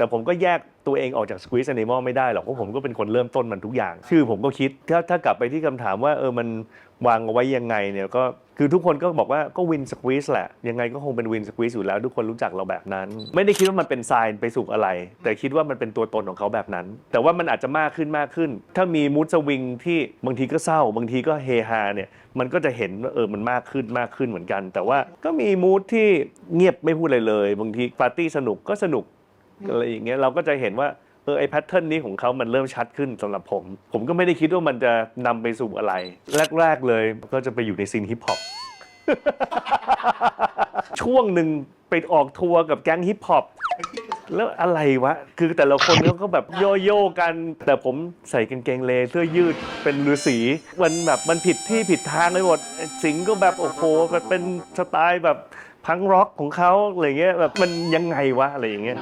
แต่ผมก็แยกตัวเองออกจาก Squeeze Animal ไม่ได้หรอกเพราะผมก็เป็นคนเริ่มต้นมันทุกอย่าง ชื่อผมก็คิด ถ้าถ้ากลับไปที่คำถามว่าเออมันวางเอาไว้ยังไงเนี่ยก็คือทุกคนก็บอกว่าก็วินสควีสแหละ ยังไงก็คงเป็นวินสควีสอยู่แล้ว ทุกคนรู้จักเราแบบนั้น ไม่ได้คิดว่ามันเป็นไซน์ไปสู่อะไร แต่คิดว่ามันเป็นตัวตนของเขาแบบนั้น แต่ว่ามันอาจจะมากขึ้นมากขึ้น ถ้ามีมูดสวิงที่บางทีก็เศร้า บางทีก็เฮฮาเนี่ยมันก็จะเห็นว่าเออมันมากขึ้นมากขึ้นเหมือนกัน แต่ว่าก็มีมูดที่เงียบไม่พูดอะไรเลย บางทีปาร์ตี้สนุกก็สนุก อะไรอย่างเงี้ยเราก็จะเห็นว่าเออไอแพทเทิร์นนี้ของเขามันเริ่มชัดขึ้นสำหรับผม ผมก็ไม่ได้คิดว่ามันจะนำไปสู่อะไร แรก ๆ เลยก็จะไปอยู่ในซีนฮิปฮอปช่วงหนึ่งไปออกทัวร์กับแก๊งฮิปฮอปแล้วอะไรวะ คือแต่ละคนเขาก็แบบโยโย่กัน แต่ผมใส่กางเกงเลเสื้อยืดเป็นฤาษีมันแบบมันผิดที่ผิดทางไปหมด สิงก็แบบโอ้โหแบบเป็นสไตล์แบบพังร็อกของเขาอะไรเงี้ยแบบมันยังไงวะอะไรอย่างเงี้ย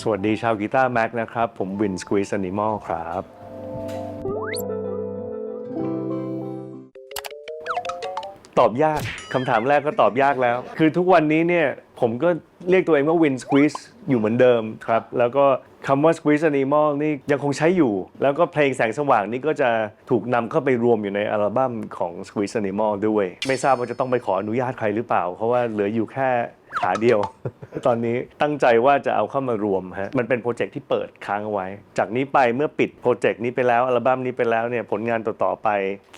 สวัสดีชาวกีตาร์แม็กนะครับ ผมวินสควีส a นิมอลครับ ตอบยากคำถามแรกก็ตอบยากแล้ว คือทุกวันนี้เนี่ยผมก็เรียกตัวเองว่าวินสควีสอยู่เหมือนเดิมครับ แล้วก็คำว่า Squeeze Animal นี่ยังคงใช้อยู่ แล้วก็เพลงแสงสว่างนี่ก็จะถูกนำเข้าไปรวมอยู่ในอัลบั้มของ Squeeze Animal ด้วย ไม่ทราบว่าจะต้องไปขออนุญาตใครหรือเปล่า เพราะว่าเหลืออยู่แค่ ขาเดียว ตอนนี้ตั้งใจว่าจะเอาเข้ามารวมฮะมันเป็นโปรเจกต์ที่เปิดค้างเอาไว้ จากนี้ไปเมื่อปิดโปรเจกต์นี้ไปแล้ว อัลบั้มนี้ไปแล้วเนี่ยผลงานต่อๆไป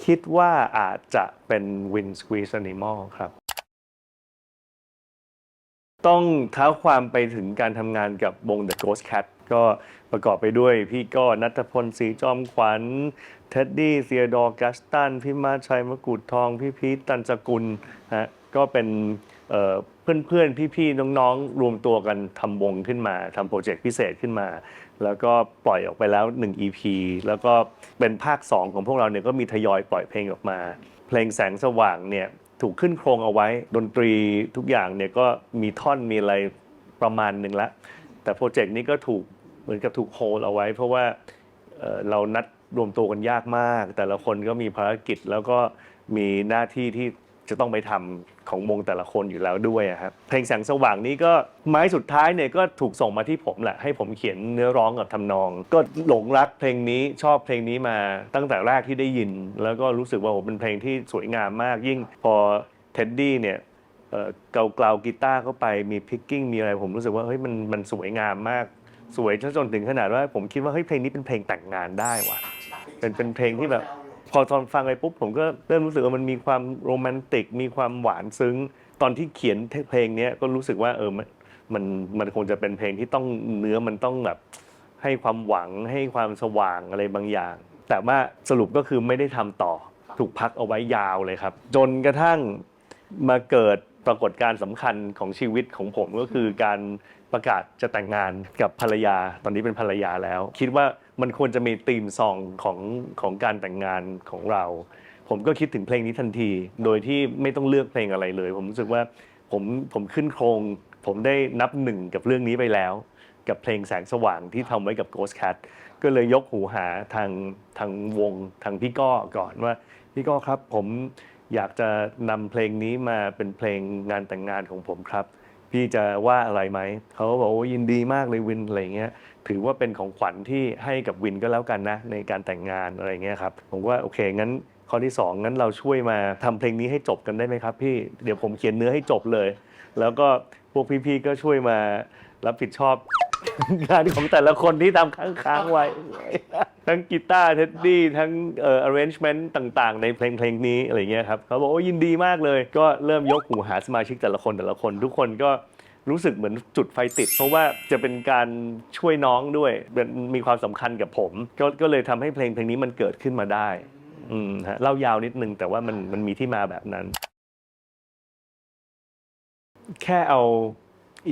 คิดว่าอาจจะเป็น Win Squeeze Animal ครับต้องเท้าความไปถึงการทำงานกับวง The Ghost Cat ก็ประกอบไปด้วยพี่ก็นัทพลศรีจอมขวัญเท็ดดี้เซียดอร์กัสตัน พี่มาชัยมะกรูดทอง พี่พีทตันสกุลฮะก็เป็น เพื่อนๆ พี่ๆ น้องๆ รวมตัวกันทำวงขึ้นมาทำโปรเจกต์พิเศษขึ้นมา แล้วก็ปล่อยออกไปแล้ว 1 EP แล้วก็เป็นภาค 2 ของพวกเราเนี่ยก็มีทยอยปล่อยเพลงออกมา เพลงแสงสว่างเนี่ยถูกขึ้นโครงเอาไว้ ดนตรีทุกอย่างเนี่ยก็มีท่อนมีอะไรประมาณหนึ่งล้วแต่โปรเจกต์นี้ก็ถูกเหมือนกับถูกโฮลเอาไว้ เพราะว่าเเรานัดรวมตัวกันยากมาก แต่ละคนก็มีภารกิจแล้วก็มีหน้าที่ที่จะต้องไปทำ ของวงแต่ละคนอยู่แล้วด้วยครับเพลงแสงสว่างนี้ก็ไม้สุดท้ายเนี่ยก็ถูกส่งมาที่ผมแหละให้ผมเขียนเนื้อร้องกับทำนอง ก็หลงรักเพลงนี้ชอบเพลงนี้มาตั้งแต่แรกที่ได้ยิน แล้วก็รู้สึกว่าโอ้เป็นเพลงที่สวยงามมาก ยิ่งพอเท็ดดี้เนี่ยเอ่อเกาเกลากีตาร์เข้าไปมีพิกกิ้งมีอะไรผมรู้สึกว่าเฮ้ยมันมันสวยงามมากสวยจนถึงขนาดว่าผมคิดว่าเฮ้ยเพลงนี้เป็นเพลงแต่งงานได้ว่ะเป็นเป็นเพลงที่แบบ พอตอนฟังไปปุ๊บผมก็เริ่มรู้สึกว่ามันมีความโรแมนติก มีความหวานซึ้ง ตอนที่เขียนเพลงนี้ก็รู้สึกว่าเออมันมันมันคงจะเป็นเพลงที่ต้องเนื้อมันต้องแบบให้ความหวังให้ความสว่างอะไรบางอย่าง แต่ว่าสรุปก็คือไม่ได้ทำต่อถูกพักเอาไว้ยาวเลยครับ จนกระทั่งมาเกิดปรากฏการณ์สำคัญของชีวิตของผมก็คือการประกาศจะแต่งงานกับภรรยา ตอนนี้เป็นภรรยาแล้ว คิดว่า มันควรจะมีธีมซองของของการแต่งงานของเรา ผมก็คิดถึงเพลงนี้ทันที โดยที่ไม่ต้องเลือกเพลงอะไรเลย ผมรู้สึกว่าผมผมขึ้นโครง ผมได้นับหนึ่งกับเรื่องนี้ไปแล้ว กับเพลงแสงสว่างที่ทำไว้กับ Ghost Cat ก็เลยยกหูหาทางทางวงทางพี่ก้อก่อนว่า พี่ก้อครับผมอยากจะนำเพลงนี้มาเป็นเพลงงานแต่งงานของผมครับ พี่จะว่าอะไรไหม เขาก็บอกว่ายินดีมากเลยวินอะไรเงี้ย ถือว่าเป็นของขวัญที่ให้กับวินก็แล้วกันนะ ในการแต่งงานอะไรเงี้ยครับ ผมว่าโอเคงั้นข้อที่สองงั้นเราช่วยมาทำเพลงนี้ให้จบกันได้ไหมครับพี่ เดี๋ยวผมเขียนเนื้อให้จบเลย แล้วก็พวกพี่ๆก็ช่วยมารับผิดชอบ งานของแต่ละคนที่ทำค้างๆไว้ ทั้งกีตาร์เท็ดดี้ทั้งเอ่อ arrangement ต่างๆ ในเพลงเพลงนี้อะไรเงี้ยครับเขาบอกว่ายินดีมากเลย ก็เริ่มยกหูหาสมาชิกแต่ละคนแต่ละคน ทุกคนก็รู้สึกเหมือนจุดไฟติด เพราะว่าจะเป็นการช่วยน้องด้วยเป็นมีความสำคัญกับผม ก็ก็เลยทำให้เพลงเพลงนี้มันเกิดขึ้นมาได้ อืมฮะเล่ายาวนิดนึงแต่ว่ามันมันมีที่มาแบบนั้น แค่เอา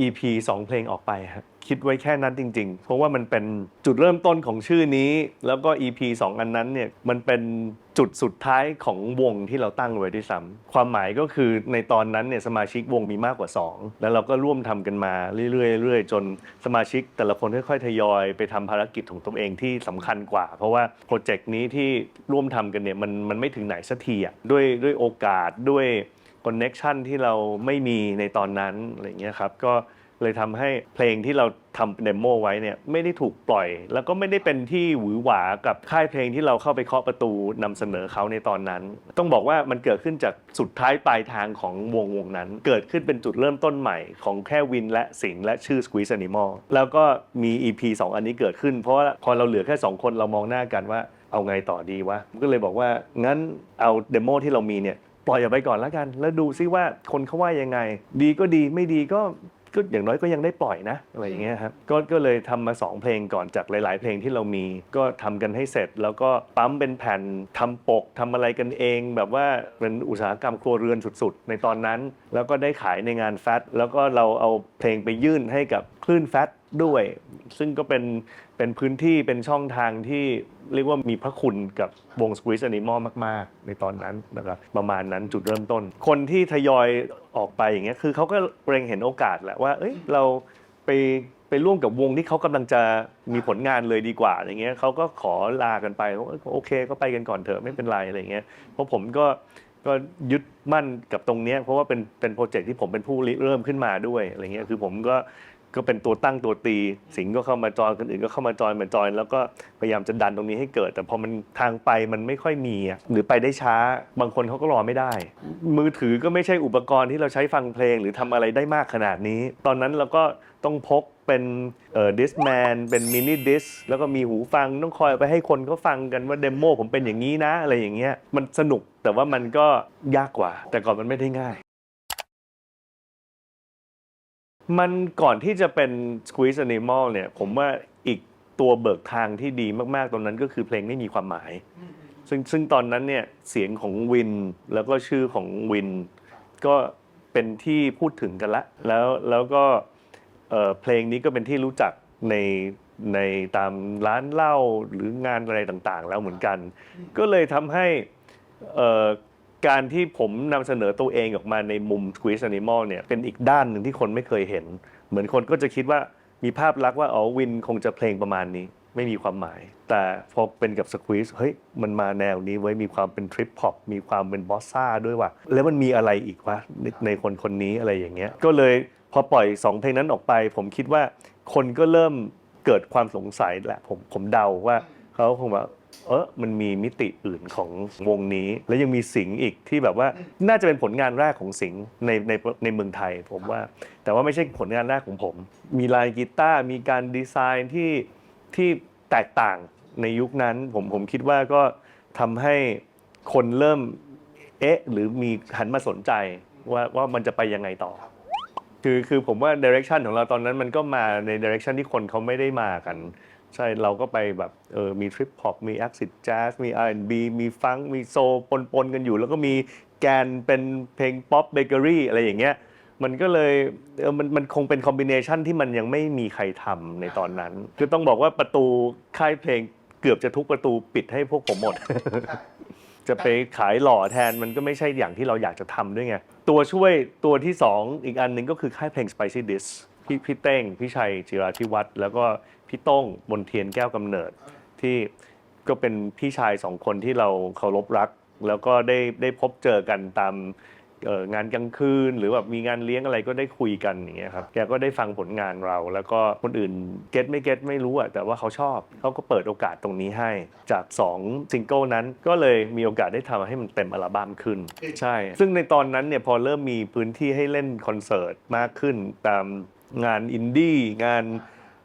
EP 2 เพลงออกไปครับคิดไว้แค่นั้นจริง ๆ เพราะว่ามันเป็นจุดเริ่มต้นของชื่อนี้ แล้วก็ EP 2 อันนั้นเนี่ยมันเป็นจุดสุดท้ายของวงที่เราตั้งไว้ด้วยซ้ำความหมายก็คือในตอนนั้นเนี่ยสมาชิกวงมีมากกว่า 2 แล้วเราก็ร่วมทำกันมาเรื่อยๆ จนสมาชิกแต่ละคนค่อยๆทยอยไปทำภารกิจของตัวเองที่สำคัญกว่า เพราะว่าโปรเจกต์นี้ที่ร่วมทำกันเนี่ยมันมันไม่ถึงไหนสักทีอะด้วยด้วยโอกาสด้วย คอนเน็ชันที่เราไม่มีในตอนนั้นอะไรเงี้ยครับก็เลยทำให้เพลงที่เราทำเดโมไว้เนี่ยไม่ได้ถูกปล่อย แล้วก็ไม่ได้เป็นที่หวือหวากับค่ายเพลงที่เราเข้าไปเคาะประตูนำเสนอเขาในตอนนั้น ต้องบอกว่ามันเกิดขึ้นจากสุดท้ายปลายทางของวงวงนั้น เกิดขึ้นเป็นจุดเริ่มต้นใหม่ของแค่วินและสิงและชื่อ Squeeze Animal แล้วก็มี EP 2 อันนี้เกิดขึ้น เพราะว่าพอเราเหลือแค่ 2 คนเรามองหน้ากันว่าเอาไงต่อดีวะก็เลยบอกว่างั้นเอาเดโมที่เรามีเนี่ย ปล่อยออกไปก่อนแล้วกัน แล้วดูซิว่าคนเขาว่ายังไง ดีก็ดีไม่ดีก็ก็อย่างน้อยก็ยังได้ปล่อยนะอะไรอย่างเงี้ยครับก็ก็เลยทำมา 2 เพลงก่อนจากหลาย ๆ เพลงที่เรามี ก็ทำกันให้เสร็จ แล้วก็ปั๊มเป็นแผ่นทำปกทำอะไรกันเอง แบบว่าเป็นอุตสาหกรรมครัวเรือนสุด ๆ ในตอนนั้น แล้วก็ได้ขายในงานแฟตแล้วก็เราเอาเพลงไปยื่นให้กับคลื่นแฟตด้วย ซึ่งก็เป็น เป็นพื้นที่เป็นช่องทางที่เรียกว่ามีพระคุณกับวง Squeeze Animal มาก ๆ ในตอนนั้นนะครับประมาณนั้นจุดเริ่มต้น คนที่ทยอยออกไปอย่างเงี้ยคือเขาก็เร็งเห็นโอกาสแหละว่า เอ้ยเราไปไปร่วมกับวงที่เขากำลังจะมีผลงานเลยดีกว่าอย่างเงี้ยเขาก็ขอลากันไปว่าโอเคก็ไปกันก่อนเถอะไม่เป็นไรอะไรเงี้ยเพราะผมก็ก็ยึดมั่นกับตรงเนี้ยเพราะว่าเป็นเป็นโปรเจกต์ที่ผมเป็นผู้เริ่มขึ้นมาด้วยอะไรเงี้ยคือผมก็ ก็เป็นตัวตั้งตัวตี สิงห์ก็เข้ามาจอยคนอื่นก็เข้ามาจอยมาจอยแล้วก็พยายามจะดันตรงนี้ให้เกิด แต่พอมันทางไปมันไม่ค่อยมีอะหรือไปได้ช้า บางคนเขาก็รอไม่ได้ มือถือก็ไม่ใช่อุปกรณ์ที่เราใช้ฟังเพลงหรือทำอะไรได้มากขนาดนี้ ตอนนั้นเราก็ต้องพกเป็นเอ่อดิสแมนเป็นมินิดิสแล้วก็มีหูฟังต้องคอยไปให้คนเขาฟังกันว่าเดโมผมเป็นอย่างนี้นะอะไรอย่างเงี้ยมันสนุกแต่ว่ามันก็ยากกว่า แต่ก่อนมันไม่ได้ง่าย มันก่อนที่จะเป็น Squeeze Animal เนี่ยผมว่าอีกตัวเบิกทางที่ดีมากๆตรงนั้นก็คือเพลงไม่มีความหมาย ซึ่งซึ่งตอนนั้นเนี่ยเสียงของวินแล้วก็ชื่อของวิน ก็เป็นที่พูดถึงกันละ แล้วแล้วก็เอ่อเพลงนี้ก็เป็นที่รู้จักในในตามร้านเหล้าหรืองานอะไรต่างๆ แล้วเหมือนกัน ก็เลยทำให้เอ่อ การที่ผมนำเสนอตัวเองออกมาในมุม Squeeze Animal เนี่ยเป็นอีกด้านหนึ่งที่คนไม่เคยเห็น เหมือนคนก็จะคิดว่ามีภาพลักษณ์ว่าอ๋อวินคงจะเพลงประมาณนี้ไม่มีความหมาย แต่พอเป็นกับ Squeeze เฮ้ย มันมาแนวนี้ไว้มีความเป็นทริป h อปมีความเป็นบอสซ่าด้วยว่ะ แล้วมันมีอะไรอีกวะในในคนคนนี้อะไรอย่างเงี้ย ก็เลยพอปล่อย 2 เพลงนั้นออกไป ผมคิดว่าคนก็เริ่มเกิดความสงสัยแหละผมผมเดาว่าเขาคงว่า เออมันมีมิติอื่นของวงนี้ แล้วยังมีสิงห์อีกที่แบบว่าน่าจะเป็นผลงานแรกของสิงห์ในในในเมืองไทยผมว่า แต่ว่าไม่ใช่ผลงานแรกของผม มีลายกีตาร์มีการดีไซน์ที่ที่แตกต่างในยุคนั้นผมผมคิดว่าก็ทำให้คนเริ่มเอ๊ะหรือมีหันมาสนใจว่าว่ามันจะไปยังไงต่อ คือคือผมว่าดิเรกชันของเราตอนนั้นมันก็มาในดิเรกชันที่คนเขาไม่ได้มากัน ใช่เราก็ไปแบบเออมีทริป h อปมีแอคซิดแจ๊สมี R&B มีฟังมีโซปนปนๆกันอยู่ แล้วก็มีแกนเป็นเพลงป๊อปเบเกอรี่อะไรอย่างเงี้ยมันก็เลยเออมันมันคงเป็นคอมบิเนชันที่มันยังไม่มีใครทำในตอนนั้น คือต้องบอกว่าประตูค่ายเพลงเกือบจะทุกประตูปิดให้พวกผมหมด จะไปขายหล่อแทนมันก็ไม่ใช่อย่างที่เราอยากจะทำด้วยไง ตัวช่วยตัวที่ 2 อีกอันหนึ่งก็คือค่ายเพลง Spicy Dish พี่พี่เต้งพี่ชัยจิราธิวัฒน์แล้วก็พี่ต้งบนเทียนแก้วกำเนิด ที่ก็เป็นพี่ชายสองคนที่เราเคารพรัก แล้วก็ได้ได้พบเจอกันตามงานกลางคืน หรือแบบมีงานเลี้ยงอะไรก็ได้คุยกันอย่างเงี้ยครับแกก็ได้ฟังผลงานเรา แล้วก็คนอื่นเก็ตไม่เก็ตไม่รู้อะแต่ว่าเขาชอบเขาก็เปิดโอกาสตรงนี้ให้ จาก2ซิงเกิลนั้นก็เลยมีโอกาสได้ทำให้มันเต็มอัลบั้มขึ้น ใช่ ซึ่งในตอนนั้นเนี่ยพอเริ่มมีพื้นที่ให้เล่นคอนเสิร์ตมากขึ้นตาม งานอินดี้งาน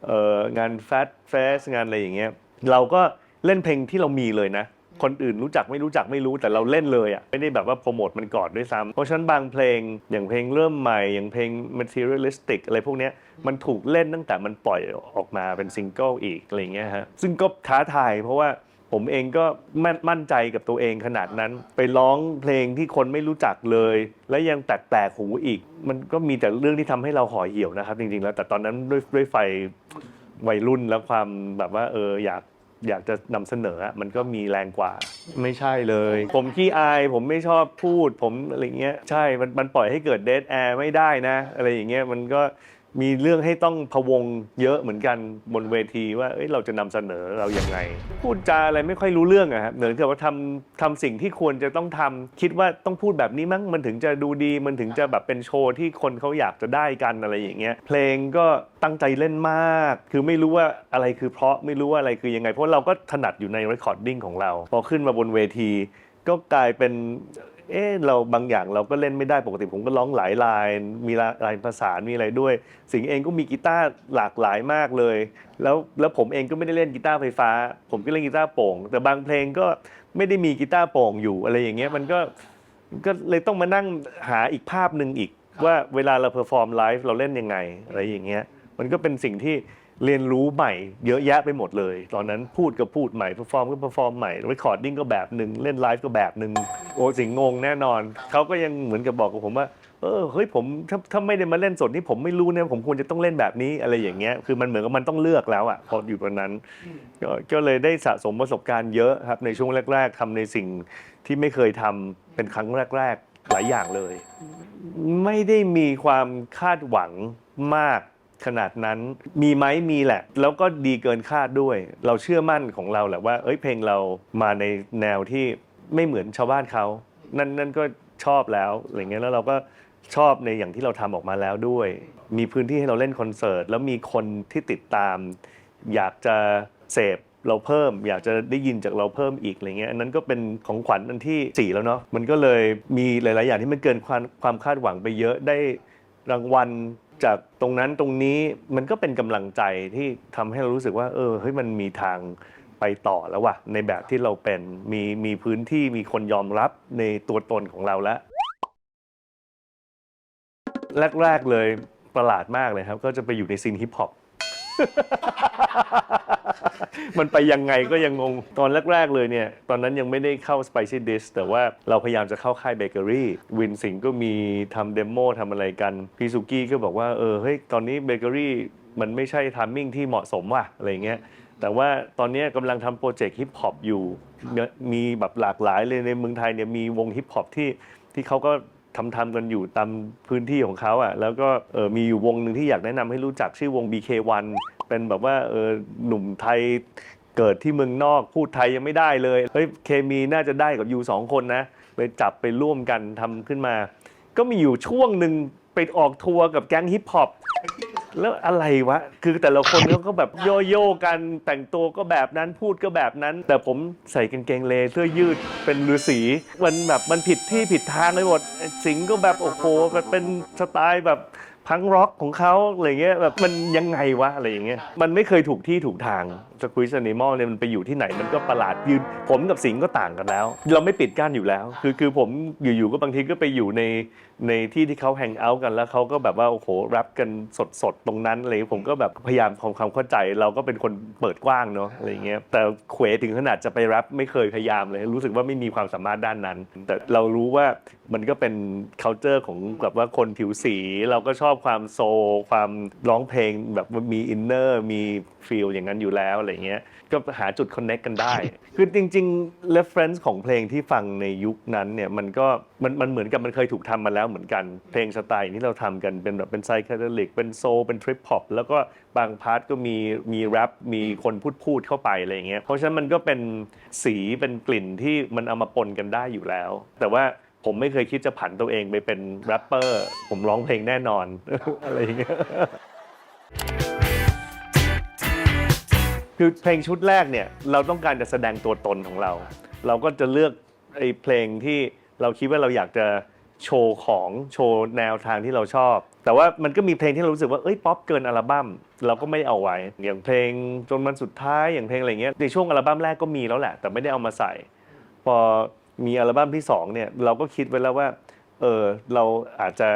เอ่องานแฟชเฟสงานอะไรอย่างเงี้ยเราก็เล่นเพลงที่เรามีเลยนะ คนอื่นรู้จักไม่รู้จักไม่รู้แต่เราเล่นเลยอะไม่ได้แบบว่าโปรโมทมันก่อนด้วยซ้ำเพราะฉะนั้นบางเพลงอย่างเพลงเริ่มใหม่ อย่างเพลง materialistic อะไรพวกเนี้ยมันถูกเล่นตั้งแต่มันปล่อยออกมาเป็นซิงเกิลอีกอะไรเงี้ยฮะซึ่งก็ท้าทายเพราะว่า ผมเองก็มั่นใจกับตัวเองขนาดนั้น ไปร้องเพลงที่คนไม่รู้จักเลย และยังแตกๆหูอีก มันก็มีแต่เรื่องที่ทำให้เราห่อเหี่ยวนะครับ จริงๆแล้วแต่ตอนนั้นด้วยด้วยไฟวัยรุ่นแล้วความแบบว่าเอออยากอยากจะนำเสนอมันก็มีแรงกว่า ไม่ใช่เลย ผมขี้อายผมไม่ชอบพูดผมอะไรเงี้ยใช่มันมันปล่อยให้เกิดเดทแอร์ไม่ได้นะ อะไรอย่างเงี้ยมันก็ มีเรื่องให้ต้องพะวงเยอะเหมือนกันบนเวทีว่าเอ้ยเราจะนำเสนอเราอยังไง พูดจาอะไรไม่ค่อยรู้เรื่องอะครับเหมือนกับว่าทำทำสิ่งที่ควรจะต้องทำคิดว่าต้องพูดแบบนี้มั้งมันถึงจะดูดีมันถึงจะแบบเป็นโชว์ที่คนเขาอยากจะได้กันอะไรอย่างเงี้ยเพลงก็ตั้งใจเล่นมาก คือไม่รู้ว่าอะไรคือเพราะไม่รู้ว่าอะไรคือยังไง เพราะเราก็ถนัดอยู่ในรคคอร์ดดิ้งของเรา พอขึ้นมาบนเวที ก็กลายเป็น เอ๊ะเราบางอย่างเราก็เล่นไม่ได้ปกติผมก็ร้องหลายลายมีลายประสานมีอะไรด้วย สิงเองก็มีกีตาร์หลากหลายมากเลย แล้วแล้วผมเองก็ไม่ได้เล่นกีตาร์ไฟฟ้า ผมก็เล่นกีตาร์โป่ง แต่บางเพลงก็ไม่ได้มีกีตาร์โป่งอยู่อะไรอย่างเงี้ยมันก็ก็เลยต้องมานั่งหาอีกภาพหนึ่งอีก ว่าเวลาเราเพอร์ฟอร์มไลฟ์เราเล่นยังไงอะไรอย่างเงี้ยมันก็เป็นสิ่งที่ เรียนรู้ใหม่เยอะแยะไปหมดเลย ตอนนั้นพูดก็พูดใหม่เพอร์ฟอร์มก็เพอร์ฟอร์มใหม่รคคอร์ดดิ้งก็แบบหนึ่งเล่นไลฟ์ก็แบบหนึ่งโอ้สิงงงแน่นอน เขาก็ยังเหมือนกับบอกกับผมว่า เออเฮ้ยผมถ้าถ้าไม่ได้มาเล่นสดนี่ผมไม่รู้เนี่ยผมควรจะต้องเล่นแบบนี้อะไรอย่างเงี้ยคือมันเหมือนกับมันต้องเลือกแล้วอะพออยู่ตรงนั้นก็ก็เลยได้สะสมประสบการณ์เยอะครับในช่วงแรก ๆทำในสิ่งที่ไม่เคยทำเป็นครั้งแรก ๆ หลายอย่างเลย ไม่ได้มีความคาดหวังมาก ขนาดนั้น มีไหมมีแหละ แล้วก็ดีเกินคาดด้วย เราเชื่อมั่นของเราแหละว่า เอ้ยเพลงเรามาในแนวที่ไม่เหมือนชาวบ้านเขา นั่นนั่นก็ชอบแล้วอะไรเงี้ยแล้วเราก็ชอบในอย่างที่เราทำออกมาแล้วด้วย มีพื้นที่ให้เราเล่นคอนเสิร์ต แล้วมีคนที่ติดตาม อยากจะเสพเราเพิ่ม อยากจะได้ยินจากเราเพิ่มอีกอะไรเงี้ยอันนั้นก็เป็นของขวัญอันที่สี่แล้วเนาะมันก็เลยมีหลาย ๆ อย่างที่มันเกินความความคาดหวังไปเยอะได้รางวัล จากตรงนั้นตรงนี้มันก็เป็นกำลังใจที่ทำให้เรารู้สึกว่า เออเฮ้ยมันมีทางไปต่อแล้วว่ะในแบบที่เราเป็นมีมีพื้นที่มีคนยอมรับในตัวตนของเราแล้ว แรก ๆ เลยประหลาดมากเลยครับ ก็จะไปอยู่ในซีนฮิปฮอป มันไปยังไงก็ยังงง ตอนแรก ๆ เลยเนี่ย ตอนนั้นยังไม่ได้เข้า Spicy Dish แต่ว่าเราพยายามจะเข้าค่ายเบเกอรี่ วินสิงห์ก็มีทำเดโมทำอะไรกัน พี่สุกี้ก็บอกว่า เออ เฮ้ย ตอนนี้เบเกอรี่มันไม่ใช่ทามมิ่งที่เหมาะสมว่ะ อะไรเงี้ย แต่ว่าตอนนี้กำลังทำโปรเจกต์ฮิปฮอปอยู่ มีแบบหลากหลายเลยในเมืองไทยเนี่ยมีวงฮิปฮอปที่ที่เขาก็ทำทำกันอยู่ตามพื้นที่ของเขาอะแล้วก็เออมีอยู่วงหนึ่งที่อยากแนะนำให้รู้จักชื่อวง BK1 เป็นแบบว่าเออหนุ่มไทยเกิดที่เมืองนอกพูดไทยยังไม่ได้เลยเฮ้ยเคมีน่าจะได้กับยูสองคนนะเลยจับไปร่วมกันทำขึ้นมา ก็มีอยู่ช่วงหนึ่งไปออกทัวร์กับแก๊งฮิปฮอป แล้วอะไรวะ คือแต่ละคนเขาก็แบบโยโย่กันแต่งตัวก็แบบนั้นพูดก็แบบนั้น แต่ผมใส่กางเกงเลเสื้อยืดเป็นฤาษีมันแบบมันผิดที่ผิดทางไปหมดสิงห์ก็แบบโอ้โหแบบเป็นสไตล์แบบ พังร็อกของเขาอะไรเงี้ยแบบมันยังไงวะอะไรอย่างเงี้ยมันไม่เคยถูกที่ถูกทางสควิสแอนิมอลเนี่ยมันไปอยู่ที่ไหนมันก็ประหลาดยืน ผมกับสิงห์ก็ต่างกันแล้ว เราไม่ปิดกั้นอยู่แล้ว คือคือผมอยู่ๆก็บางทีก็ไปอยู่ใน ในที่ที่เขาแฮงเอาท์กันแล้วเขาก็แบบว่าโอ้โหรับกันสดๆ ตรงนั้นเลยผมก็แบบพยายามทำความเข้าใจเราก็เป็นคนเปิดกว้างเนาะอะไรเงี้ยแต่เขวถึงขนาดจะไปรับไม่เคยพยายามเลย รู้สึกว่าไม่มีความสามารถด้านนั้น แต่เรารู้ว่ามันก็เป็น c u เจอร์ของแบบว่าคนผิวสี เราก็ชอบความโซ ความร้องเพลงแบบมีอินเนอร์มีฟีลอย่างนั้นอยู่แล้วอะไรเงี้ย ก็หาจุดคอนเน็กกันได้ คือจริง ๆ reference ของเพลงที่ฟังในยุคนั้นเนี่ยมันก็มันมันเหมือนกับมันเคยถูกทำมาแล้วเหมือนกันเพลงสไตล์ที่เราทำกันเป็นแบบเป็นไซเคเดลิกเป็นโซเป็นทริปฮอปแล้วก็บางพาร์ทก็มีมีแรปมีคนพูดพูดเข้าไปอะไรอย่างเงี้ยเพราะฉะนั้นมันก็เป็นสีเป็นกลิ่นที่มันเอามาปนกันได้อยู่แล้ว แต่ว่าผมไม่เคยคิดจะผันตัวเองไปเป็นแรปเปอร์ผมร้องเพลงแน่นอน อะไรอย่างเงี้ย คือเพลงชุดแรกเนี่ยเราต้องการจะแสดงตัวตนของเรา เราก็จะเลือกไอ้เพลงที่เราคิดว่าเราอยากจะโชว์ของโชว์แนวทางที่เราชอบ แต่ว่ามันก็มีเพลงที่เรารู้สึกว่าเอ้ยป๊อปเกินอัลบั้มเราก็ไม่เอาไว้ อย่างเพลงจนวันสุดท้ายอย่างเพลงอะไรเงี้ยในช่วงอัลบั้มแรกก็มีแล้วแหละ แต่ไม่ได้เอามาใส่ พอมีอัลบั้มที่สองเนี่ยเราก็คิดไว้แล้วว่าเออเราอาจจะ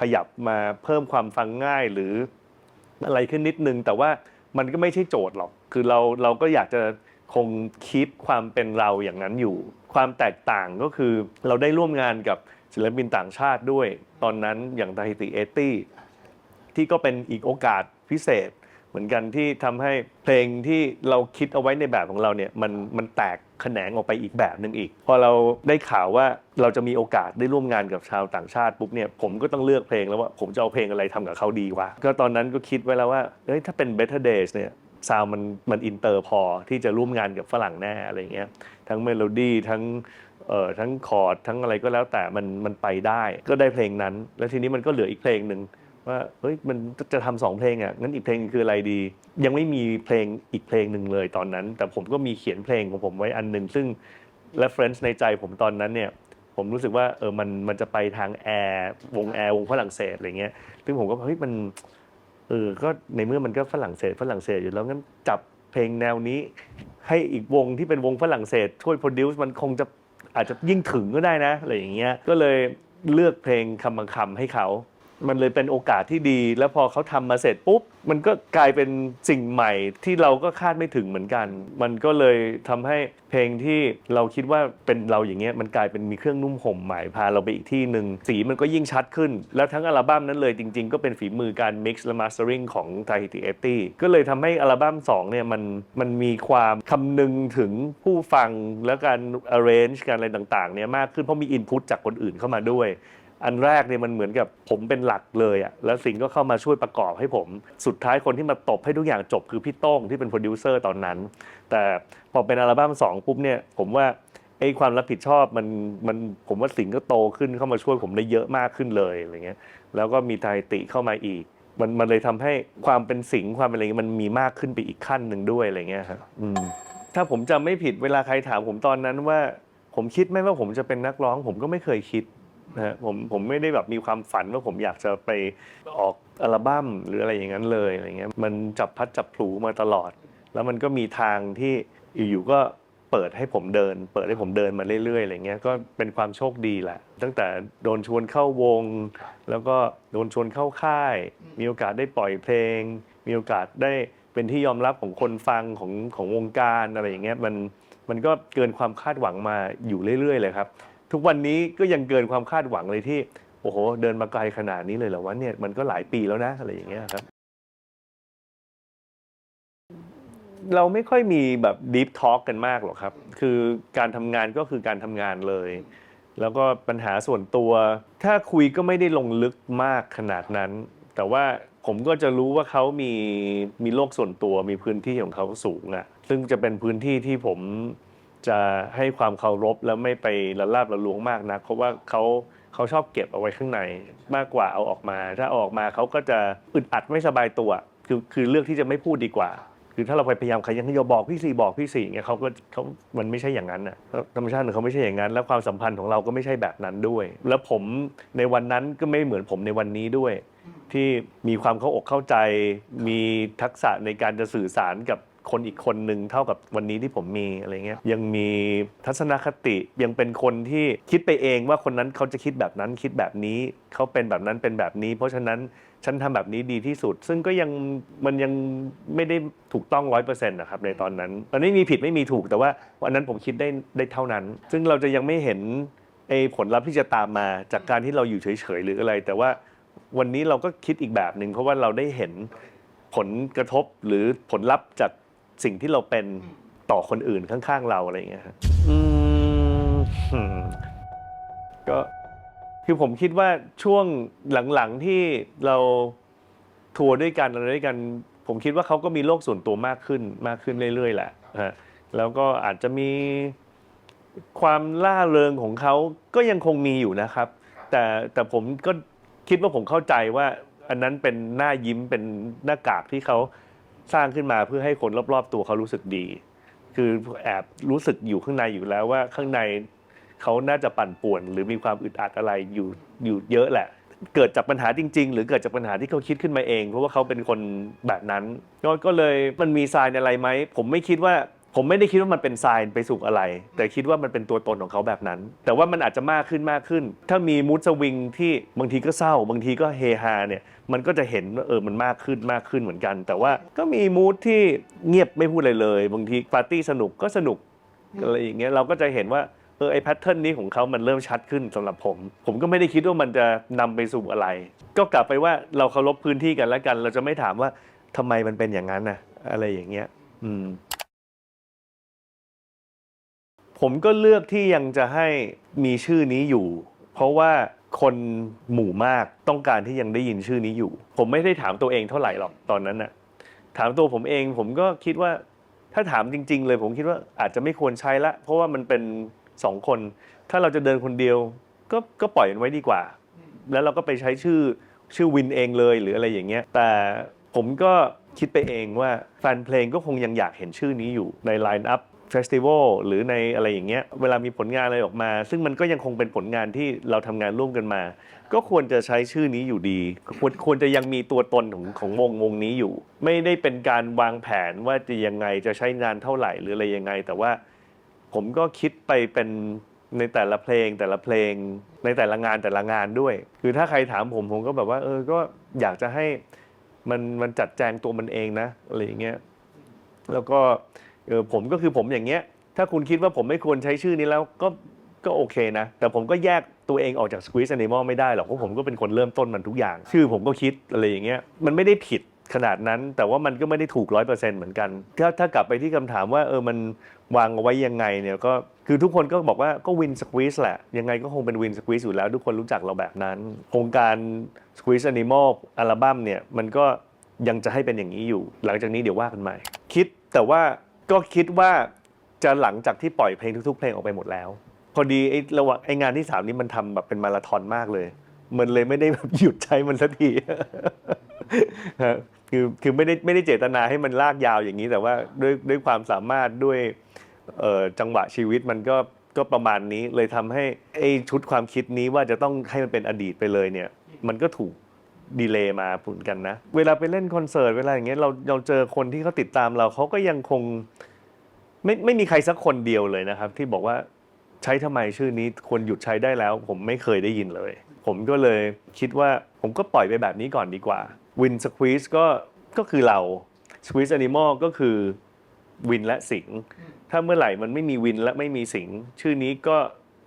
ขยับมาเพิ่มความฟังง่ายหรืออะไรขึ้นนิดนึง แต่ว่า มันก็ไม่ใช่โจทย์หรอก คือเราเราก็อยากจะคงคีปความเป็นเราอย่างนั้นอยู่ ความแตกต่างก็คือเราได้ร่วมงานกับศิลปินต่างชาติด้วย ตอนนั้นอย่างตาฮิติเอตี้ที่ก็เป็นอีกโอกาสพิเศษ เหมือนกันที่ทำให้เพลงที่เราคิดเอาไว้ในแบบของเราเนี่ยมันมันแตกแขนงออกไปอีกแบบหนึ่งอีก พอเราได้ข่าวว่าเราจะมีโอกาสได้ร่วมงานกับชาวต่างชาติปุ๊บเนี่ยผมก็ต้องเลือกเพลงแล้วว่าผมจะเอาเพลงอะไรทำกับเขาดีวะก็ตอนนั้นก็คิดไว้แล้วว่าเฮ้ยถ้าเป็น Better Days เนี่ยซาวมันมันอินเตอร์พอที่จะร่วมงานกับฝรั่งแน่อะไรเงี้ยทั้งเมโลดี้ทั้งเอ่อทั้งคอร์ดทั้งอะไรก็แล้วแต่มันมันไปได้ ก็ได้เพลงนั้น แล้วทีนี้มันก็เหลืออีกเพลงหนึ่ง ว่าเฮ้ยมันจะทำสองเพลงอะงั้นอีกเพลงคืออะไรดี ยังไม่มีเพลงอีกเพลงหนึ่งเลยตอนนั้น แต่ผมก็มีเขียนเพลงของผมไว้อันหนึ่งซึ่ง reference ในใจผมตอนนั้นเนี่ยผมรู้สึกว่าเออมันมันจะไปทางแอร์วงแอร์วงฝรั่งเศสอะไรเงี้ยซึ่งผมก็เฮ้ยมันเออก็ในเมื่อมันก็ฝรั่งเศสฝรั่งเศสอยู่แล้วงั้นจับเพลงแนวนี้ ให้อีกวงที่เป็นวงฝรั่งเศสช่วยโปรดิวซ์มันคงจะอาจจะยิ่งถึงก็ได้นะอะไรอย่างเงี้ยก็เลยเลือกเพลงคำบางคำให้เขา มันเลยเป็นโอกาสที่ดี แล้วพอเขาทำมาเสร็จปุ๊บ มันก็กลายเป็นสิ่งใหม่ที่เราก็คาดไม่ถึงเหมือนกัน มันก็เลยทำให้เพลงที่เราคิดว่าเป็นเราอย่างเงี้ยมันกลายเป็นมีเครื่องนุ่มห่มใหม่พาเราไปอีกที่หนึ่งสีมันก็ยิ่งชัดขึ้น แล้วทั้งอัลบั้มนั้นเลยจริง ๆ ก็เป็นฝีมือการ mix และ mastering ของ Tahiti 80ก็เลยทำให้อัลบั้ม2เนี่ยมันมันมีความคำนึงถึงผู้ฟังและการ arrange การอะไรต่างๆเนี่ยมากขึ้นเพราะมี input จากคนอื่นเข้ามาด้วย อันแรกเนี่ยมันเหมือนกับผมเป็นหลักเลยอะแล้วสิงห์ก็เข้ามาช่วยประกอบให้ผม สุดท้ายคนที่มาตบให้ทุกอย่างจบคือพี่โต้งที่เป็นโปรดิวเซอร์ตอนนั้น แต่พอเป็นอัลบั้มสองปุ๊บเนี่ยผมว่าไอ้ความรับผิดชอบมันมันผมว่าสิงห์ก็โตขึ้นเข้ามาช่วยผมได้เยอะมากขึ้นเลยอะไรเงี้ยแล้วก็มีไทยติเข้ามาอีก มันมันเลยทำให้ความเป็นสิงห์ความเป็นอะไรเงี้ยมันมีมากขึ้นไปอีกขั้นหนึ่งด้วยอะไรเงี้ยครับถ้าผมจำไม่ผิดเวลาใครถามผมตอนนั้นว่า ผมคิดไหมว่าผมจะเป็นนักร้อง ผมก็ไม่เคยคิด นะฮะผมผมไม่ได้แบบมีความฝันว่าผมอยากจะไปออกอัลบั้มหรืออะไรอย่างนั้นเลยอะไรเงี้ยมันจับพัดจับผลูมาตลอด แล้วมันก็มีทางที่อยู่ๆก็เปิดให้ผมเดิน เปิดให้ผมเดินมาเรื่อยๆอะไรเงี้ยก็เป็นความโชคดีแหละ ตั้งแต่โดนชวนเข้าวง แล้วก็โดนชวนเข้าค่าย มีโอกาสได้ปล่อยเพลง มีโอกาสได้เป็นที่ยอมรับของคนฟังของของวงการอะไรอย่างเงี้ยมันมันก็เกินความคาดหวังมาอยู่เรื่อยๆเลยครับ ทุกวันนี้ก็ยังเกินความคาดหวังเลยที่ โอ้โห เดินมาไกลขนาดนี้เลยเหรอวะเนี่ยมันก็หลายปีแล้วนะอะไรอย่างเงี้ยครับ เราไม่ค่อยมีแบบดีฟทอ l k กันมากหรอกครับ คือการทำงานก็คือการทำงานเลย แล้วก็ปัญหาส่วนตัว ถ้าคุยก็ไม่ได้ลงลึกมากขนาดนั้น แต่ว่าผมก็จะรู้ว่าเขามีมีโลกส่วนตัวมีพื้นที่ของเขาสูงอะซึ่งจะเป็นพื้นที่ที่ผม จะให้ความเคารพแล้วไม่ไปละลาบละลวงมากนะเพราะว่าเขาเขาชอบเก็บเอาไว้ข้างในมากกว่าเอาออกมา ถ้าออกมาเขาก็จะอึดอัดไม่สบายตัว คือคือเลือกที่จะไม่พูดดีกว่า คือถ้าเราไปพยายามขยันขยอบอกพี่สี่บอกพี่สี่เงี้ยเขาก็เขามันไม่ใช่อย่างนั้นอะธรรมชาติของเขาไม่ใช่อย่างนั้น แล้วความสัมพันธ์ของเราก็ไม่ใช่แบบนั้นด้วย แล้วผมในวันนั้นก็ไม่เหมือนผมในวันนี้ด้วย ที่มีความเข้าอกเข้าใจ มีทักษะในการจะสื่อสารกับ คนอีกคนหนึ่งเท่ากับวันนี้ที่ผมมีอะไรเงี้ยยังมีทัศนคติยังเป็นคนที่คิดไปเองว่าคนนั้นเขาจะคิดแบบนั้นคิดแบบนี้เขาเป็นแบบนั้นเป็นแบบนี้ เพราะฉะนั้นฉันทำแบบนี้ดีที่สุด ซึ่งก็ยังมันยังไม่ได้ถูกต้องร้อยเปอร์เซ็นต์นะครับในตอนนั้นมันไม่มีผิดไม่มีถูกแต่ว่าวันนั้นผมคิดได้ได้เท่านั้น ซึ่งเราจะยังไม่เห็นไอ้ผลลัพธ์ที่จะตามมาจากการที่เราอยู่เฉยๆหรืออะไร แต่ว่าวันนี้เราก็คิดอีกแบบหนึ่งเพราะว่าเราได้เห็นผลกระทบหรือผลลัพธ์จาก สิ่งที่เราเป็นต่อคนอื่นข้างๆเราอะไรอย่างเงี้ยครับอืมหืมก็คือผมคิดว่าช่วงหลังๆที่เราทัวร์ด้วยกันอะไรด้วยกัน ผมคิดว่าเขาก็มีโลกส่วนตัวมากขึ้นมากขึ้นเรื่อยๆแหละฮะแล้วก็อาจจะมีความล่าเริงของเขาก็ยังคงมีอยู่นะครับ แต่แต่ผมก็คิดว่าผมเข้าใจว่า อันนั้นเป็นหน้ายิ้มเป็นหน้ากากที่เขา สร้างขึ้นมาเพื่อให้คนรอบๆ ตัวเขารู้สึกดี คือแอบรู้สึกอยู่ข้างในอยู่แล้วว่าข้างในเขาน่าจะปั่นป่วน หรือมีความอึดอัดอะไรอยู่อยู่เยอะแหละ เกิดจากปัญหาจริง ๆ หรือเกิดจากปัญหาที่เขาคิดขึ้นมาเอง เพราะว่าเขาเป็นคนแบบนั้นก็ก็เลยมันมีทรายอะไรไหมผมไม่คิดว่า ผมไม่ได้คิดว่ามันเป็นทรายไปสู่อะไร แต่คิดว่ามันเป็นตัวตนของเขาแบบนั้น แต่ว่ามันอาจจะมากขึ้นมากขึ้น ถ้ามีมูดสวิงที่บางทีก็เศร้า บางทีก็เฮฮาเนี่ยมันก็จะเห็นว่าเออมันมากขึ้นมากขึ้นเหมือนกัน แต่ว่าก็มีมูดที่เงียบไม่พูดอะไรเลย บางทีปาร์ตี้สนุกก็สนุกอะไรอย่างเงี้ยเราก็จะเห็นว่าเออไอแพทเทิร์นนี้ของเขามันเริ่มชัดขึ้นสำหรับผม ผมก็ไม่ได้คิดว่ามันจะนำไปสู่อะไร ก็กลับไปว่าเราเคารพพื้นที่กันแล้วกัน เราจะไม่ถามว่าทำไมมันเป็นอย่างนั้นนะอะไรอย่างเงี้ย อืม ผมก็เลือกที่ยังจะให้มีชื่อนี้อยู่ เพราะว่าคนหมู่มากต้องการที่ยังได้ยินชื่อนี้อยู่ ผมไม่ได้ถามตัวเองเท่าไหร่หรอกตอนนั้นน่ะถามตัวผมเองผมก็คิดว่าถ้าถามจริง ๆ เลยผมคิดว่าอาจจะไม่ควรใช้ละ เพราะว่ามันเป็นสองคน ถ้าเราจะเดินคนเดียว ก็ก็ปล่อยมันไว้ดีกว่า แล้วเราก็ไปใช้ชื่อชื่อวินเองเลยหรืออะไรอย่างเงี้ย แต่ผมก็คิดไปเองว่าแฟนเพลงก็คงยังอยากเห็นชื่อนี้อยู่ในไลน์อัพ เฟสติวัลหรือในอะไรอย่างเงี้ยเวลามีผลงานอะไรออกมา ซึ่งมันก็ยังคงเป็นผลงานที่เราทำงานร่วมกันมา ก็ควรจะใช้ชื่อนี้อยู่ดี ควรควรจะยังมีตัวตนของของวงวงนี้อยู่ ไม่ได้เป็นการวางแผนว่าจะยังไงจะใช้งานเท่าไหร่หรืออะไรยังไง แต่ว่าผมก็คิดไปเป็นในแต่ละเพลงแต่ละเพลงในแต่ละงานแต่ละงานด้วย คือถ้าใครถามผมผมก็แบบว่า เออก็อยากจะให้มันมันจัดแจงตัวมันเองนะอะไรอย่างเงี้ยแล้วก็ เออผมก็คือผมอย่างเงี้ย ถ้าคุณคิดว่าผมไม่ควรใช้ชื่อนี้แล้วก็ก็โอเคนะ แต่ผมก็แยกตัวเองออกจาก Squeeze Animal ไม่ได้หรอกเพราะผมก็เป็นคนเริ่มต้นมันทุกอย่าง ชื่อผมก็คิดอะไรอย่างเงี้ยมันไม่ได้ผิดขนาดนั้น แต่ว่ามันก็ไม่ได้ถูกร้อยเปอร์เซ็นต์เหมือนกัน ถ้าถ้ากลับไปที่คำถามว่าเออมันวางเอาไว้ยังไงเนี่ยก็คือทุกคนก็บอกว่าก็วินสควีสแหละ ยังไงก็คงเป็นวินสควีสอยู่แล้ว ทุกคนรู้จักเราแบบนั้นโครงการ Squeeze Animal อัลบั้มเนี่ยมันก็ยังจะให้เป็นอย่างนี้อยู่ หลังจากนี้เดี๋ยวว่ากันใหม่ คิดแต่ว่า ก็คิดว่าจะหลังจากที่ปล่อยเพลงทุก ๆ เพลงออกไปหมดแล้ว พอดีไอ้ระหว่างไอ้งานที่สามนี้มันทำแบบเป็นมาราธอนมากเลย มันเลยไม่ได้แบบหยุดใช้มันสักที ฮะคือคือไม่ได้ไม่ได้เจตนาให้มันลากยาวอย่างนี้ แต่ว่าด้วยด้วยความสามารถด้วยเอ่อจังหวะชีวิตมันก็ก็ประมาณนี้เลยทำให้ไอ้ชุดความคิดนี้ว่าจะต้องให้มันเป็นอดีตไปเลยเนี่ย มันก็ถูก ดีเลย์มาผุนกันนะ เวลาไปเล่นคอนเสิร์ตเวลาอย่างเงี้ยเราเราเจอคนที่เขาติดตามเราเขาก็ยังคงไม่ไม่มีใครสักคนเดียวเลยนะครับ ที่บอกว่าใช้ทำไมชื่อนี้ควรหยุดใช้ได้แล้ว ผมไม่เคยได้ยินเลย ผมก็เลยคิดว่าผมก็ปล่อยไปแบบนี้ก่อนดีกว่าวินสควีสก็ก็คือเราสควีสแอนิมอลก็คือวินและสิง ถ้าเมื่อไหร่มันไม่มีวินและไม่มีสิง ชื่อนี้ก็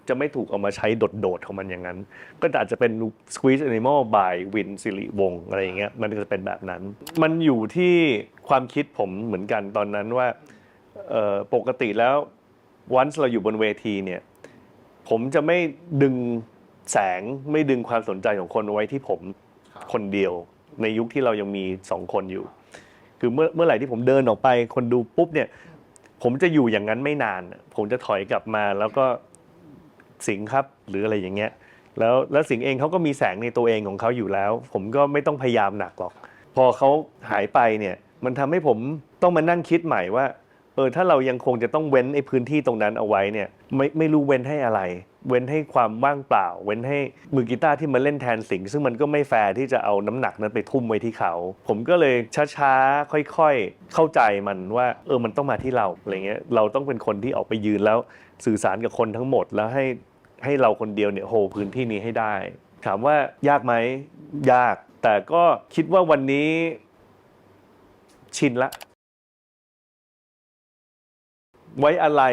จะไม่ถูกเอามาใช้โดดๆของมันอย่างนั้น ก็อาจจะเป็น Squeeze Animal by Win สิริวงศ์อะไรอย่างเงี้ยมันก็จะเป็นแบบนั้น มันอยู่ที่ความคิดผมเหมือนกันตอนนั้นว่าเอ่อปกติแล้ววันเราอยู่บนเวทีเนี่ยผมจะไม่ดึงแสงไม่ดึงความสนใจของคนเอาไว้ที่ผมคนเดียว ในยุคที่เรายังมีสองคนอยู่ คือเมื่อเมื่อไหร่ที่ผมเดินออกไปคนดูปุ๊บเนี่ย ผมจะอยู่อย่างนั้นไม่นาน ผมจะถอยกลับมาแล้วก็ สิงครับหรืออะไรอย่างเงี้ยแล้วแล้วสิงเองเขาก็มีแสงในตัวเองของเขาอยู่แล้ว ผมก็ไม่ต้องพยายามหนักหรอก พอเขาหายไปเนี่ยมันทำให้ผมต้องมานั่งคิดใหม่ว่าเออถ้าเรายังคงจะต้องเว้นไอ้พื้นที่ตรงนั้นเอาไว้เนี่ยไม่ไม่รู้เว้นให้อะไร เว้นให้ความว่างเปล่า เว้นให้มือกีตาร์ที่มาเล่นแทนสิงซึ่งมันก็ไม่แฟร์ที่จะเอาน้ำหนักนั้นไปทุ่มไว้ที่เขา ผมก็เลยช้าๆค่อยๆ เข้าใจมันว่าเออมันต้องมาที่เราอะไรเงี้ยเราต้องเป็นคนที่ออกไปยืนแล้ว สื่อสารกับคนทั้งหมด แล้วให้ให้เราคนเดียวเนี่ยโฮพื้นที่นี้ให้ได้ ถามว่ายากไหมยาก แต่ก็คิดว่าวันนี้ชินละ ไว้อะไร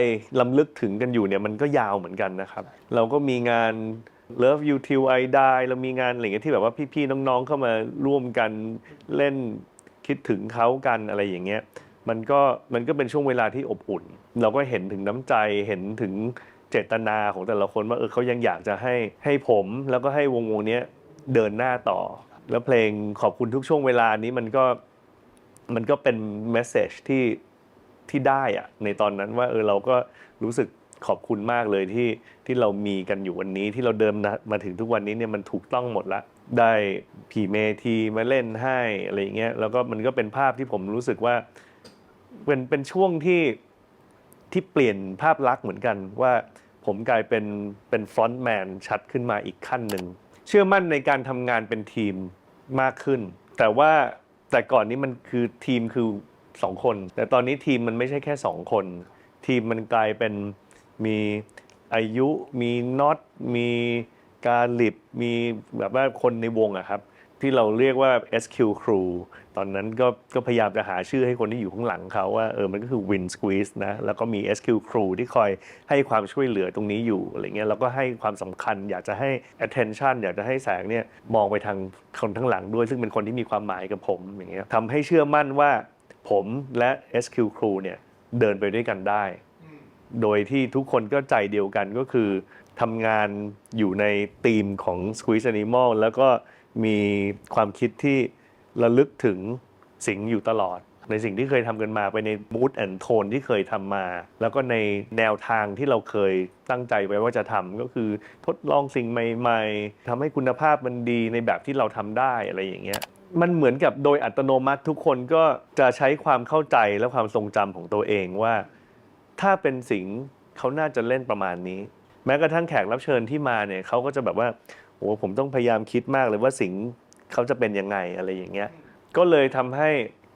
ลำลึกถึงกันอยู่เนี่ยมันก็ยาวเหมือนกันนะครับ เราก็มีงาน Love You Till I Die เรามีงานอะไรเงี้ยที่แบบว่าพี่ๆน้องๆเข้ามาร่วมกันเล่นคิดถึงเขากันอะไรอย่างเงี้ยมันก็มันก็เป็นช่วงเวลาที่อบอุ่น เราก็เห็นถึงน้ำใจเห็นถึงเจตนาของแต่ละคนว่าเออเขายังอยากจะให้ให้ผมแล้วก็ให้วงวงนี้เดินหน้าต่อ แล้วเพลงขอบคุณทุกช่วงเวลานี้มันก็มันก็เป็นเมสเซจที่ที่ได้อะในตอนนั้นว่าเออเราก็รู้สึกขอบคุณมากเลยที่ที่เรามีกันอยู่วันนี้ที่เราเดินมามาถึงทุกวันนี้เนี่ยมันถูกต้องหมดละ ได้ผีเมทีมาเล่นให้อะไรอย่างเงี้ยแล้วก็มันก็เป็นภาพที่ผมรู้สึกว่าเป็นเป็นช่วงที่ ที่เปลี่ยนภาพลักษณ์เหมือนกันว่าผมกลายเป็นเป็นฟรอนต์แมนชัดขึ้นมาอีกขั้นหนึ่งเชื่อมั่นในการทำงานเป็นทีมมากขึ้น แต่ว่าแต่ก่อนนี้มันคือทีมคือสองคน แต่ตอนนี้ทีมมันไม่ใช่แค่สองคน ทีมมันกลายเป็นมีอายุมีน็อตมีการลิบมีแบบว่าคนในวงอะครับ ที่เราเรียกว่า SQ Crew ตอนนั้นก็ก็พยายามจะหาชื่อให้คนที่อยู่ข้างหลังเขาว่าเออมันก็คือ Win Squeeze นะแล้วก็มี SQ Crew ที่คอยให้ความช่วยเหลือตรงนี้อยู่อะไรเงี้ยแล้วก็ให้ความสำคัญอยากจะให้ attention อยากจะให้แสงเนี่ยมองไปทางคนข้างหลังด้วย ซึ่งเป็นคนที่มีความหมายกับผมอย่างเงี้ยทำให้เชื่อมั่นว่าผมและ SQ Crew เนี่ยเดินไปด้วยกันได้ โดยที่ทุกคนก็ใจเดียวกันก็คือทำงานอยู่ในธีมของ Squeeze Animal แล้วก็ มีความคิดที่ระลึกถึงสิ่งอยู่ตลอด ในสิ่งที่เคยทำกันมาไปใน mood and tone ที่เคยทำมา แล้วก็ในแนวทางที่เราเคยตั้งใจไว้ว่าจะทำก็คือทดลองสิ่งใหม่ๆทำให้คุณภาพมันดีในแบบที่เราทำได้อะไรอย่างเงี้ยมันเหมือนกับโดยอัตโนมัติทุกคนก็จะใช้ความเข้าใจและความทรงจำของตัวเองว่า ถ้าเป็นสิงเขาน่าจะเล่นประมาณนี้ แม้กระทั่งแขกรับเชิญที่มาเนี่ยเขาก็จะแบบว่า โอ้ผมต้องพยายามคิดมากเลยว่าสิงเขาจะเป็นยังไงอะไรอย่างเงี้ย ก็เลยทำให้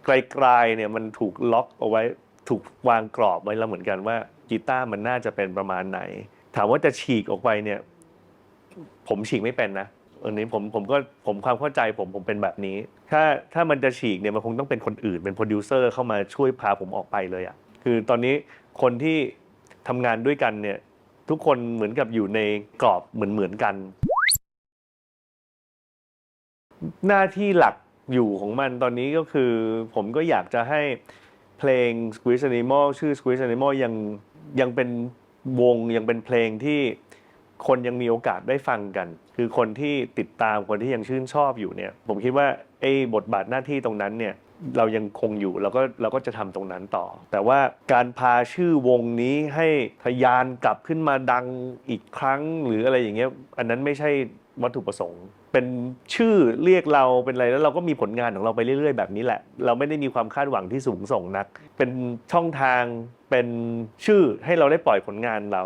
ไกลๆเนี่ยมันถูกล็อกเอาไว้ถูกวางกรอบไว้แล้วเหมือนกันว่ากีตาร์มันน่าจะเป็นประมาณไหน ถามว่าจะฉีกออกไปเนี่ย ผมฉีกไม่เป็นนะอันนี้ผมผมก็ผมความเข้าใจผมผมเป็นแบบนี้ ถ้าถ้ามันจะฉีกเนี่ยมันคงต้องเป็นคนอื่นเป็นโปรดิวเซอร์เข้ามาช่วยพาผมออกไปเลยอะ่ะคือตอนนี้คนที่ทำงานด้วยกันเนี่ยทุกคนเหมือนกับอยู่ในกรอบเหมือนเหมือนกัน หน้าที่หลักอยู่ของมันตอนนี้ก็คือ ผมก็อยากจะให้เพลง Squeeze Animal ชื่อ Squeeze Animal ยังยังเป็นวงยังเป็นเพลงที่คนยังมีโอกาสได้ฟังกัน คือคนที่ติดตามคนที่ยังชื่นชอบอยู่เนี่ย ผมคิดว่าไอ้บทบาทหน้าที่ตรงนั้นเนี่ยเรายังคงอยู่เราก็เราก็จะทำตรงนั้นต่อ แต่ว่าการพาชื่อวงนี้ให้ทยานกลับขึ้นมาดังอีกครั้ง หรืออะไรอย่างเงี้ยอันนั้นไม่ใช่วัตถุประสงค์ เป็นชื่อเรียกเราเป็นอะไรแล้วเราก็มีผลงานของเราไปเรื่อย ๆ แบบนี้แหละ เราไม่ได้มีความคาดหวังที่สูงส่งนัก เป็นช่องทางเป็นชื่อให้เราได้ปล่อยผลงานเรา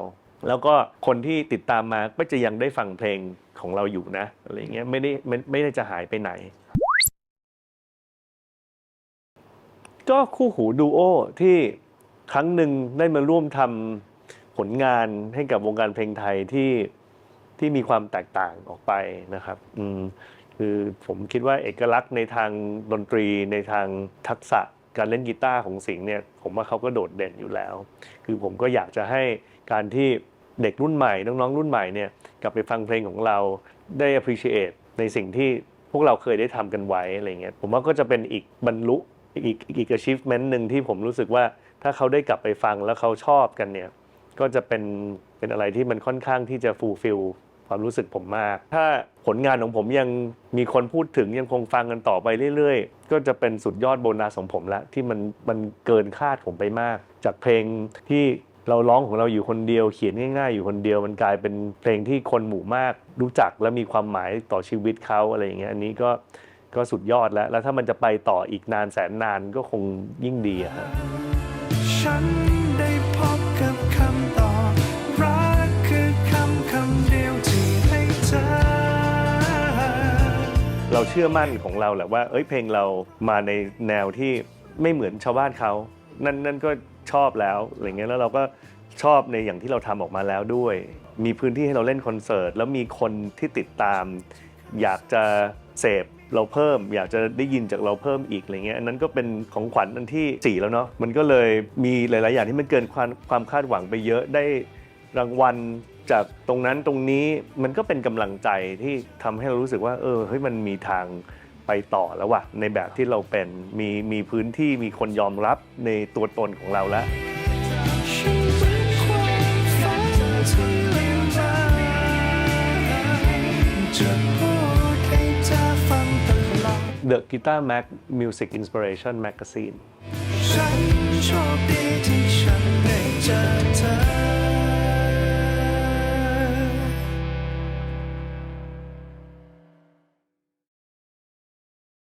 แล้วก็คนที่ติดตามมาก็จะยังได้ฟังเพลงของเราอยู่นะอะไรเงี้ยไม่ได้ไม่ไม่ได้จะหายไปไหน ก็คู่หูดูโอที่ครั้งหนึ่งได้มาร่วมทำผลงานให้กับวงการเพลงไทยที่ ที่มีความแตกต่างออกไปนะครับอืมคือผมคิดว่าเอกลักษณ์ในทางดนตรีในทางทักษะการเล่นกีตาร์ของสิงห์เนี่ยผมว่าเขาก็โดดเด่นอยู่แล้ว คือผมก็อยากจะให้การที่เด็กรุ่นใหม่น้องๆรุ่นใหม่เนี่ยกลับไปฟังเพลงของเราได้ appreciate ในสิ่งที่พวกเราเคยได้ทำกันไว้อะไรเงี้ยผมว่าก็จะเป็นอีกบรรลุอีกอีก achievement หนึ่งที่ผมรู้สึกว่าถ้าเขาได้กลับไปฟังแล้วเขาชอบกันเนี่ยก็จะเป็นเป็นอะไรที่มันค่อนข้างที่จะ fulfill ความรู้สึกผมมาก ถ้าผลงานของผมยังมีคนพูดถึงยังคงฟังกันต่อไปเรื่อยๆ ก็จะเป็นสุดยอดโบนัสของผมละที่มันมันเกินคาดผมไปมาก จากเพลงที่เราร้องของเราอยู่คนเดียวเขียนง่ายๆ อยู่คนเดียวมันกลายเป็นเพลงที่คนหมู่มากรู้จักและมีความหมายต่อชีวิตเขาอะไรอย่างเงี้ยอันนี้ก็ก็สุดยอดแล้ว แล้วถ้ามันจะไปต่ออีกนานแสนนานก็คงยิ่งดีอะฮะฉั เราเชื่อมั่นของเราแหละว่าเอ้ยเพลงเรามาในแนวที่ไม่เหมือนชาวบ้านเขา นั่นนั่นก็ชอบแล้วอะไรเงี้ยแล้วเราก็ชอบในอย่างที่เราทำออกมาแล้วด้วย มีพื้นที่ให้เราเล่นคอนเสิร์ตแล้วมีคนที่ติดตาม อยากจะเสพเราเพิ่ม อยากจะได้ยินจากเราเพิ่มอีกอะไรเงี้ยอันนั้นก็เป็นของขวัญอันที่สี่แล้วเนาะมันก็เลยมีหลาย ๆ อย่างที่มันเกินความความคาดหวังไปเยอะได้รางวัล จากตรงนั้นตรงนี้มันก็เป็นกำลังใจที่ทำให้เรารู้สึกว่า เออเฮ้ยมันมีทางไปต่อแล้วว่ะในแบบที่เราเป็นมีมีพื้นที่มีคนยอมรับในตัวตนของเราแล้วฉันรักความฝันที่ลืมมาจะพูดให้เธอฟังตลอ